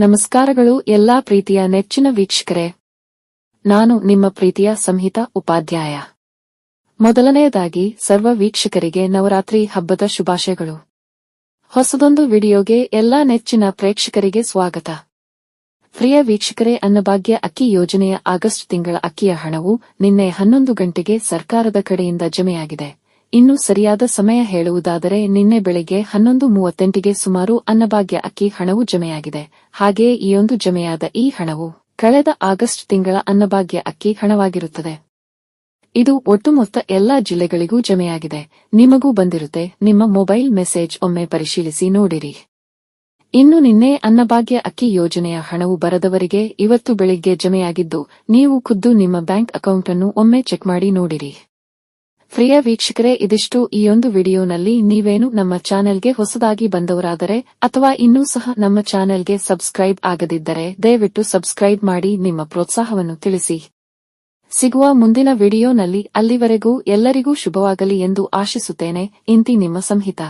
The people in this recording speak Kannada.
ನಮಸ್ಕಾರಗಳು ಎಲ್ಲಾ ಪ್ರೀತಿಯ ನೆಚ್ಚಿನ ವೀಕ್ಷಕರೇ. ನಾನು ನಿಮ್ಮ ಪ್ರೀತಿಯ ಸಂಹಿತ ಉಪಾಧ್ಯಾಯ. ಮೊದಲನೆಯದಾಗಿ ಸರ್ವ ವೀಕ್ಷಕರಿಗೆ ನವರಾತ್ರಿ ಹಬ್ಬದ ಶುಭಾಶಯಗಳು. ಹೊಸದೊಂದು ವಿಡಿಯೋಗೆ ಎಲ್ಲಾ ನೆಚ್ಚಿನ ಪ್ರೇಕ್ಷಕರಿಗೆ ಸ್ವಾಗತ. ಪ್ರಿಯ ವೀಕ್ಷಕರೇ, ಅನ್ನಭಾಗ್ಯ ಅಕ್ಕಿ ಯೋಜನೆಯ ಆಗಸ್ಟ್ ತಿಂಗಳ ಅಕ್ಕಿಯ ಹಣವು ನಿನ್ನೆ ಹನ್ನೊಂದು ಗಂಟೆಗೆ ಸರ್ಕಾರದ ಕಡೆಯಿಂದ ಜಮೆಯಾಗಿದೆ. ಇನ್ನು ಸರಿಯಾದ ಸಮಯ ಹೇಳುವುದಾದರೆ ನಿನ್ನೆ ಬೆಳಿಗ್ಗೆ ಹನ್ನೊಂದು ಮೂವತ್ತೆಂಟಿಗೆ ಸುಮಾರು ಅನ್ನಭಾಗ್ಯ ಅಕ್ಕಿ ಹಣವು ಜಮೆಯಾಗಿದೆ. ಹಾಗೆಯೇ ಒಂದು ಜಮೆಯಾದ ಈ ಹಣವು ಕಳೆದ ಆಗಸ್ಟ್ ತಿಂಗಳ ಅನ್ನಭಾಗ್ಯ ಅಕ್ಕಿ ಹಣವಾಗಿರುತ್ತದೆ. ಇದು ಒಟ್ಟು ಮೊತ್ತ ಎಲ್ಲಾ ಜಿಲ್ಲೆಗಳಿಗೂ ಜಮೆಯಾಗಿದೆ. ನಿಮಗೂ ಬಂದಿರುತ್ತೆ. ನಿಮ್ಮ ಮೊಬೈಲ್ ಮೆಸೇಜ್ ಒಮ್ಮೆ ಪರಿಶೀಲಿಸಿ ನೋಡಿರಿ. ಇನ್ನು ನಿನ್ನೆ ಅನ್ನಭಾಗ್ಯ ಅಕ್ಕಿ ಯೋಜನೆಯ ಹಣವು ಬರದವರಿಗೆ ಇವತ್ತು ಬೆಳಿಗ್ಗೆ ಜಮೆಯಾಗಿದ್ದು, ನೀವು ಖುದ್ದು ನಿಮ್ಮ ಬ್ಯಾಂಕ್ ಅಕೌಂಟ್ ಅನ್ನು ಒಮ್ಮೆ ಚೆಕ್ ಮಾಡಿ ನೋಡಿರಿ. ಪ್ರಿಯ ವೀಕ್ಷಕರೇ, ಇದಿಷ್ಟು ಈ ಒಂದು ವಿಡಿಯೋನಲ್ಲಿ. ನೀವೇನು ನಮ್ಮ ಚಾನೆಲ್ಗೆ ಹೊಸದಾಗಿ ಬಂದವರಾದರೆ ಅಥವಾ ಇನ್ನೂ ಸಹ ನಮ್ಮ ಚಾನೆಲ್ಗೆ ಸಬ್ಸ್ಕ್ರೈಬ್ ಆಗದಿದ್ದರೆ, ದಯವಿಟ್ಟು ಸಬ್ಸ್ಕ್ರೈಬ್ ಮಾಡಿ ನಿಮ್ಮ ಪ್ರೋತ್ಸಾಹವನ್ನು ತಿಳಿಸಿ. ಸಿಗುವ ಮುಂದಿನ ವಿಡಿಯೋನಲ್ಲಿ ಅಲ್ಲಿವರೆಗೂ ಎಲ್ಲರಿಗೂ ಶುಭವಾಗಲಿ ಎಂದು ಆಶಿಸುತ್ತೇನೆ. ಇಂತಿ ನಿಮ್ಮ ಸಂಹಿತ.